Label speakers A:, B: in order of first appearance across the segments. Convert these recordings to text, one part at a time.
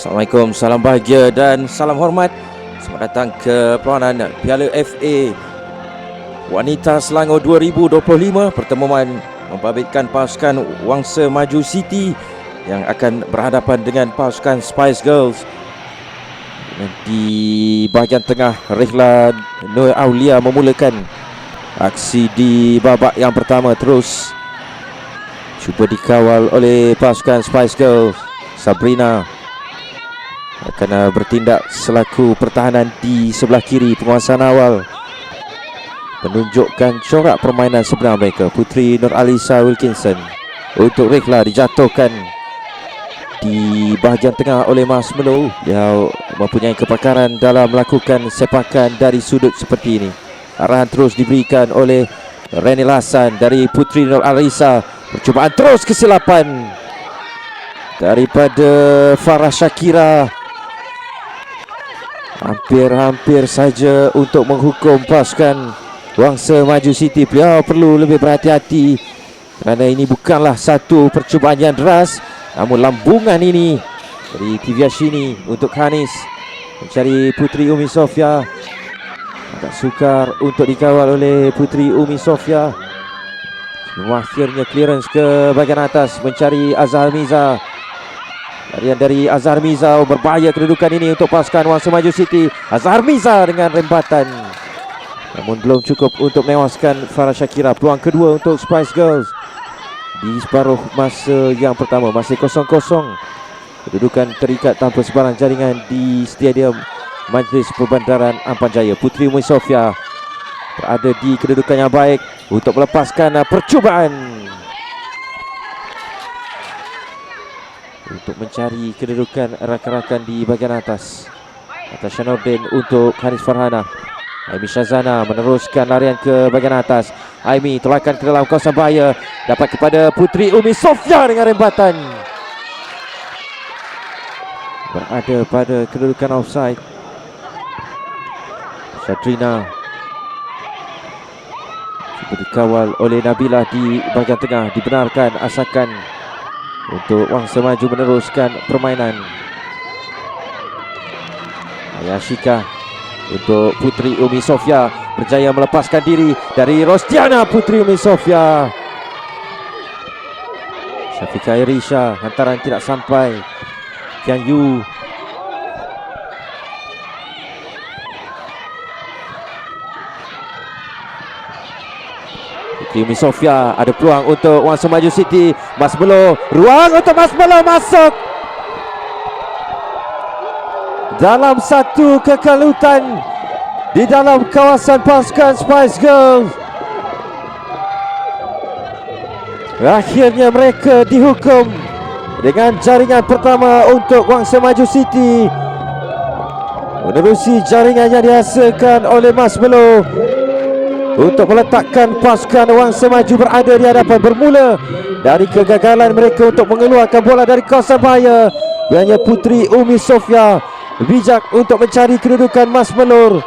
A: Assalamualaikum, salam bahagia dan salam hormat. Selamat datang ke perlawanan Piala FA Wanita Selangor 2025 Pertemuan membabitkan pasukan Wangsa Maju City Yang akan berhadapan dengan pasukan Spice Girls. Di bahagian tengah Rihla Nur Aulia memulakan Aksi di babak yang pertama. Terus Cuba dikawal oleh pasukan Spice Girls Sabrina akan bertindak selaku pertahanan di sebelah kiri penguasaan awal. Menunjukkan corak permainan sebenar mereka Putri Nur Alisa Wilkinson. Untuk Rekla dijatuhkan di bahagian tengah oleh Mas Melo. Yang mempunyai kepakaran dalam melakukan sepakan dari sudut seperti ini. Arahan terus diberikan oleh Reni Lasan dari Putri Nur Alisa. Percubaan terus kesilapan daripada Farah Shakira Hampir-hampir saja untuk menghukum pasukan Wangsa Maju City. Beliau perlu lebih berhati-hati Kerana ini bukanlah satu percubaan yang deras Namun lambungan ini Dari Tiviashini untuk Hanis Mencari Putri Umi Sofia. Agak sukar untuk dikawal oleh Putri Umi Sofia. Akhirnya clearance ke bahagian atas Mencari Azhar Miza Larian dari Azhar Miza Berbahaya kedudukan ini untuk pasukan Wangsa Maju City. Azhar Miza dengan rempatan. Namun belum cukup untuk menewaskan Farah Shakira. Peluang kedua untuk Spice Girls Di separuh masa yang pertama. Masih kosong-kosong. Kedudukan terikat tanpa sebarang jaringan Di Stadium Majlis Perbandaran Ampan Jaya Putri Umi Sofia Berada di kedudukan yang baik Untuk melepaskan percubaan untuk mencari kedudukan rakan-rakan di bahagian atas. Atas Nordin untuk Hanis Farhana. Aimi Shazana meneruskan larian ke bahagian atas. Aimi tolakan ke dalam kawasan bahaya. Dapat kepada Putri Umi Sofia dengan rembatan. Berada pada kedudukan offside. Syadrina cuba dikawal oleh Nabila di bahagian tengah. Dibenarkan asakan untuk Wangsa Maju meneruskan permainan. Ayashika untuk Putri Umi Sofia berjaya melepaskan diri dari Rostiana Putri Umi Sofia. Syafika Irisha hantaran tidak sampai. Kian Yu Kimi Sofia ada peluang untuk Wangsa Maju City. Mas Melo, ruang untuk Mas Melo masuk. Dalam satu kekalutan di dalam kawasan pasukan Spice Girls. Akhirnya mereka dihukum dengan jaringan pertama untuk Wangsa Maju City. Menerusi jaringan yang dihasilkan oleh Mas Melo untuk meletakkan pasukan Wangsa Maju berada di hadapan bermula dari kegagalan mereka untuk mengeluarkan bola dari kawasan bahaya. Hanya Putri Umi Sofia bijak untuk mencari kedudukan Mas Melur.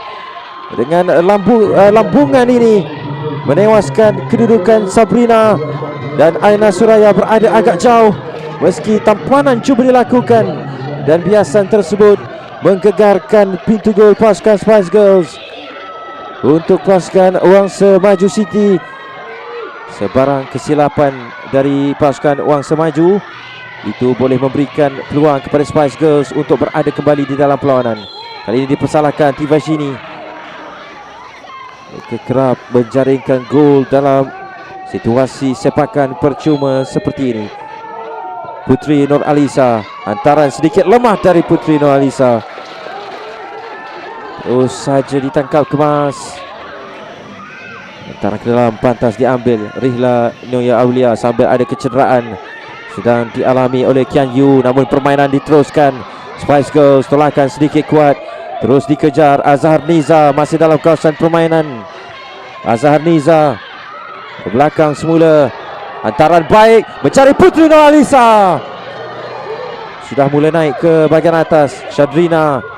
A: Dengan lambu, uh, lambungan ini menewaskan kedudukan Sabrina dan Aina Suraya berada agak jauh meski tampanan cuba dilakukan dan biasan tersebut menggegarkan pintu gol pasukan Spice Girls untuk pasukan Wangsa Maju City sebarang kesilapan dari pasukan Wangsa Maju itu boleh memberikan peluang kepada Spice Girls untuk berada kembali di dalam perlawanan. Kali ini dipersalahkan Tivashini mereka kerap menjaringkan gol dalam situasi sepakan percuma seperti ini. Putri Nur Alisa antaran sedikit lemah dari Putri Nur Alisa Terus saja ditangkap kemas. Antara ke dalam pantas diambil. Rihla Noya Aulia sambil ada kecederaan. Sedang dialami oleh Kian Yu Namun permainan diteruskan. Spice Girls tolakan sedikit kuat. Terus dikejar Azhar Niza Masih dalam kawasan permainan. Azhar Niza Ke belakang semula. Antaran baik Mencari Putri Noalisa Sudah mula naik ke bahagian atas. Shadrina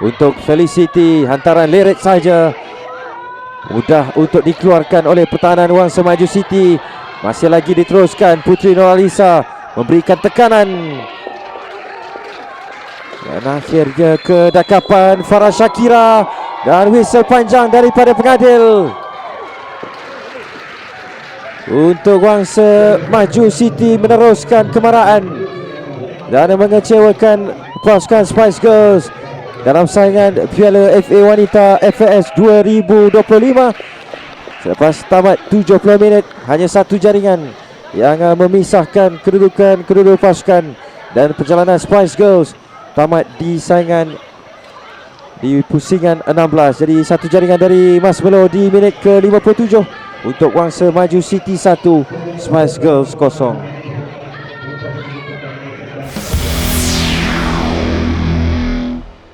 A: untuk Felicity hantaran lirik saja. Mudah untuk dikeluarkan oleh pertahanan Wang Semaju City. Masih lagi diteruskan Putri Noralisa memberikan tekanan. Dan akhirnya kedakapan Farah Shakira dan whistle panjang daripada pengadil. Untuk Wangsa Maju City meneruskan kemarahan dan mengecewakan pasukan Spice Girls dalam saingan Piala FA Wanita FAS 2025 Selepas tamat 70 minit Hanya satu jaringan Yang uh, memisahkan kedudukan kedua pasukan Dan perjalanan Spice Girls Tamat di saingan Di pusingan 16 Jadi satu jaringan dari Mas Melo Di minit ke-57 Untuk Wangsa Maju City 1 Spice Girls 0